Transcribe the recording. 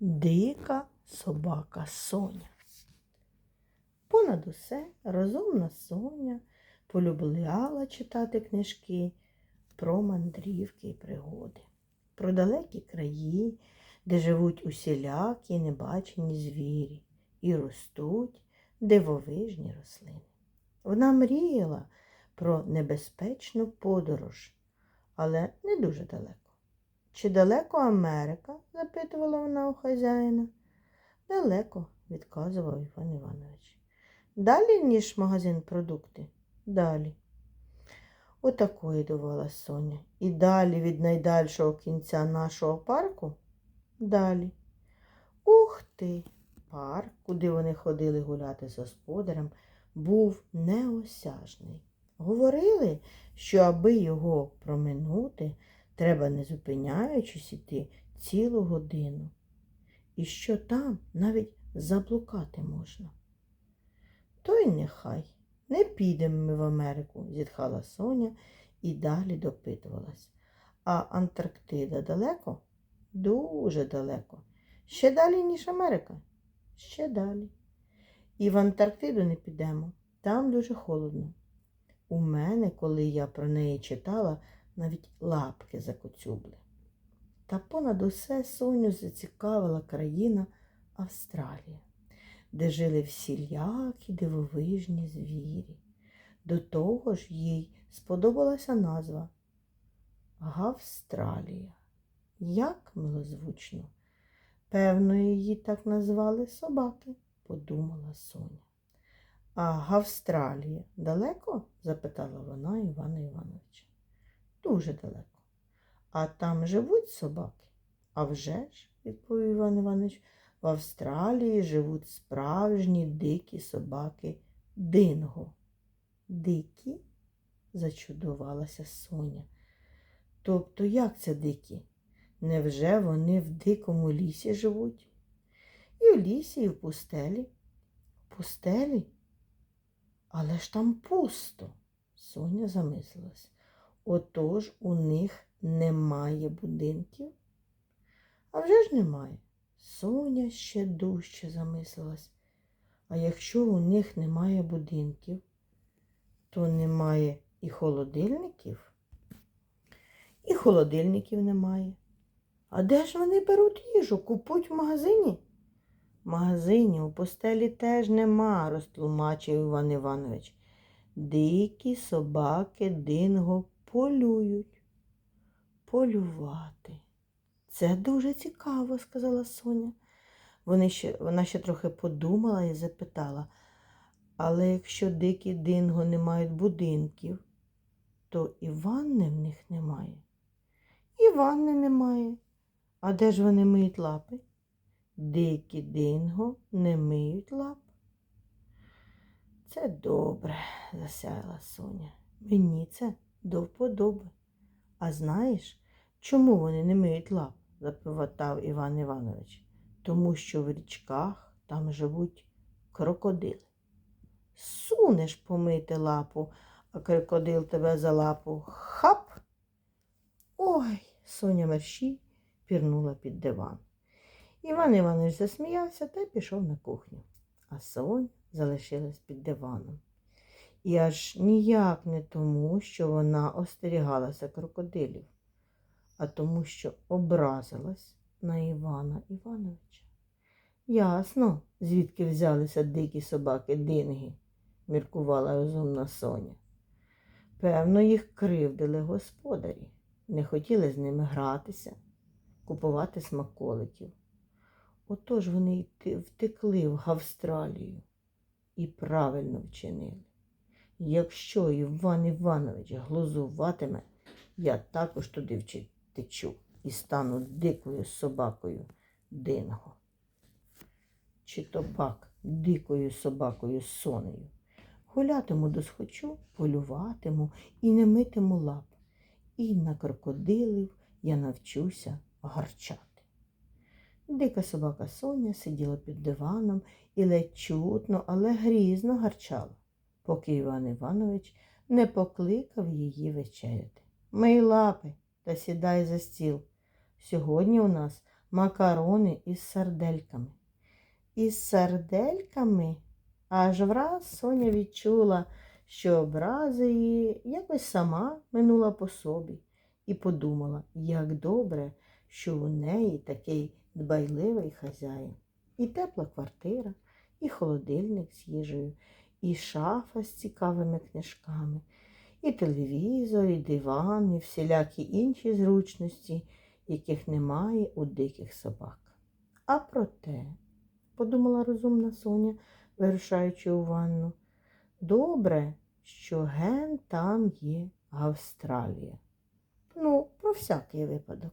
Дика собака Соня. Понад усе розумна Соня полюбляла читати книжки про мандрівки і пригоди, про далекі краї, де живуть усілякі небачені звірі і ростуть дивовижні рослини. Вона мріяла про небезпечну подорож, але не дуже далеко. Чи далеко Америка? запитувала вона у хазяїна. Далеко, відказував Іван Іванович. Далі, ніж магазин продукти? Далі. Отакої давала Соня. І далі від найдальшого кінця нашого парку? Далі. Ух ти! Парк, куди вони ходили гуляти з господарем, був неосяжний. Говорили, що аби його проминути, треба, не зупиняючись, іти цілу годину. І що там навіть заблукати можна. То й нехай. Не підемо ми в Америку, зітхала Соня і далі допитувалась. А Антарктида далеко? Дуже далеко. Ще далі, ніж Америка? Ще далі. І в Антарктиду не підемо. Там дуже холодно. У мене, коли я про неї читала, навіть лапки закоцюбли. Та понад усе Соню зацікавила країна Австралія, де жили всілякі дивовижні звірі. До того ж їй сподобалася назва Гавстралія. Як милозвучно. Певно, її так назвали собаки, подумала Соня. А Гавстралія далеко? запитала вона Івана Івановича. Дуже далеко. А там живуть собаки? А вже ж, відповів Іван Іванович, в Австралії живуть справжні дикі собаки динго. Дикі? зачудувалася Соня. Тобто як це дикі? Невже вони в дикому лісі живуть? І в лісі, і в пустелі. В пустелі? Але ж там пусто. Соня замислилась. Отож у них немає будинків? А вже ж немає. Соня ще дужче замислилась. А якщо у них немає будинків, то немає і холодильників? І холодильників немає. А де ж вони беруть їжу? Купують в магазині? Магазинів у постелі теж нема, розтлумачив Іван Іванович. Дикі собаки динго полюють. Полювати. Це дуже цікаво, сказала Соня. Вони ще, вона ще трохи подумала і запитала, але якщо дикі динго не мають будинків, то і ванни в них немає. І ванни немає. А де ж вони миють лапи? Дикі динго не миють лап. Це добре, засяяла Соня. Мені це до вподоби. А знаєш, чому вони не миють лап? запиватав Іван Іванович. Тому що в річках там живуть крокодили. Сунеш помити лапу, а крокодил тебе за лапу хап. Ой, Соня мерщій пірнула під диван. Іван Іванович засміявся та пішов на кухню, а Соня залишилась під диваном. І аж ніяк не тому, що вона остерігалася крокодилів, а тому, що образилась на Івана Івановича. Ясно, звідки взялися дикі собаки динги, міркувала розумна Соня. Певно, їх кривдили господарі, не хотіли з ними гратися, купувати смаколиків. Отож вони й втекли в Австралію і правильно вчинили. Якщо Іван Іванович глузуватиме, я також туди втечу і стану дикою собакою динго. Чи то пак дикою собакою сонею. Гулятиму досхочу, полюватиму і не митиму лап. І на крокодилів я навчуся гарчати. Дика собака Соня сиділа під диваном і ледь чутно, але грізно гарчала, поки Іван Іванович не покликав її вечеряти. Мий лапи та сідай за стіл. Сьогодні у нас макарони із сардельками. Із сардельками аж враз Соня відчула, що образи її якось сама минула по собі і подумала, як добре, що у неї такий дбайливий хазяїн. І тепла квартира, і холодильник з їжею, і шафа з цікавими книжками, і телевізор, і диван, і всілякі інші зручності, яких немає у диких собак. А проте, подумала розумна Соня, вирушаючи у ванну, добре, що ген там є Австралія. Ну, про всякий випадок.